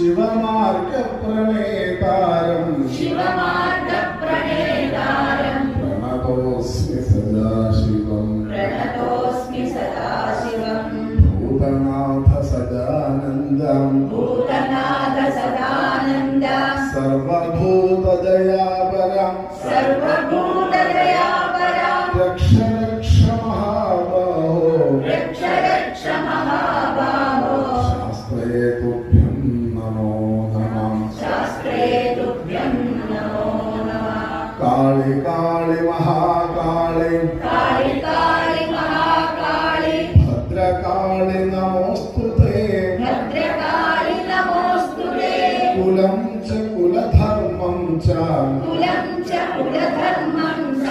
శివమార్గ ప్రణేతారం శివమార్గ ప్రణేతారం ప్రణతోస్మి సదాశివం. ప్రణతోస్మి సదాశివం. భూతనాథ సదానందం. భూతనాథ సదానంద. సర్వభూత దయా భద్రకాళి నమోస్తుతే భద్రకాళి నమోస్తుతే కులం చ కుల ధర్మం చ కులం చ కుల ధర్మం చ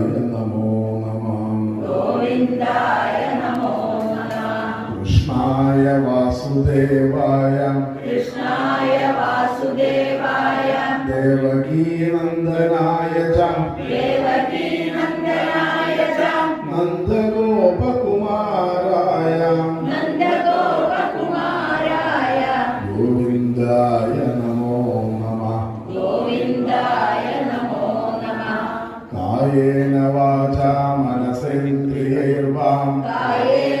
വാസുദേവായ കൃഷ്ണായ വാസുദേവായ ദേവകീനന്ദനായ ദേവകീനന്ദനായ നന്ദഗോപകുമാരായ നന്ദഗോപകുമാരായ ഗോവിന്ദായ നമോ നമ ഗോവിന്ദായ നമോ നമ കായേന വാചാ മനസേന്ദ്രിയൈർവാം കായേന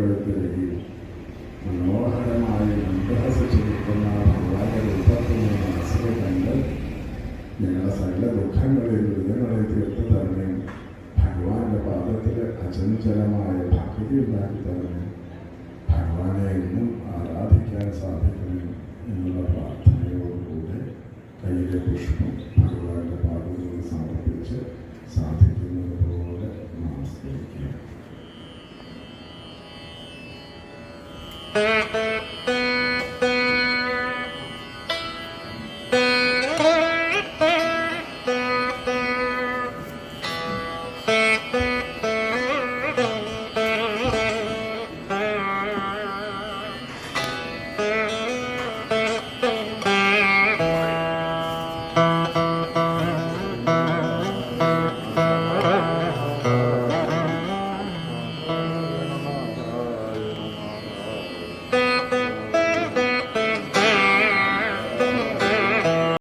പൊന്നോടൊപ്പമെഴുത്തിരിക്കും മനോഹരമായി മന്ദഹസിച്ചു നിൽക്കുന്ന ഭഗവാന്റെ രൂപത്തിനെ മനസ്സിൽ കണ്ട് ഞങ്ങളുടെ സകല ദുഃഖങ്ങളെയും ദുരിതങ്ങളെ തീർത്ത് തന്നെ ഭഗവാന്റെ പാദത്തിൽ അചഞ്ചലമായ ഭക്തി ഉണ്ടാക്കി തന്നെ ഭഗവാനെ എന്നും ആരാധിക്കാൻ സാധിക്കണം എന്നുള്ള പ്രാർത്ഥനയോടുകൂടെ കയ്യിലെ പുഷ്പം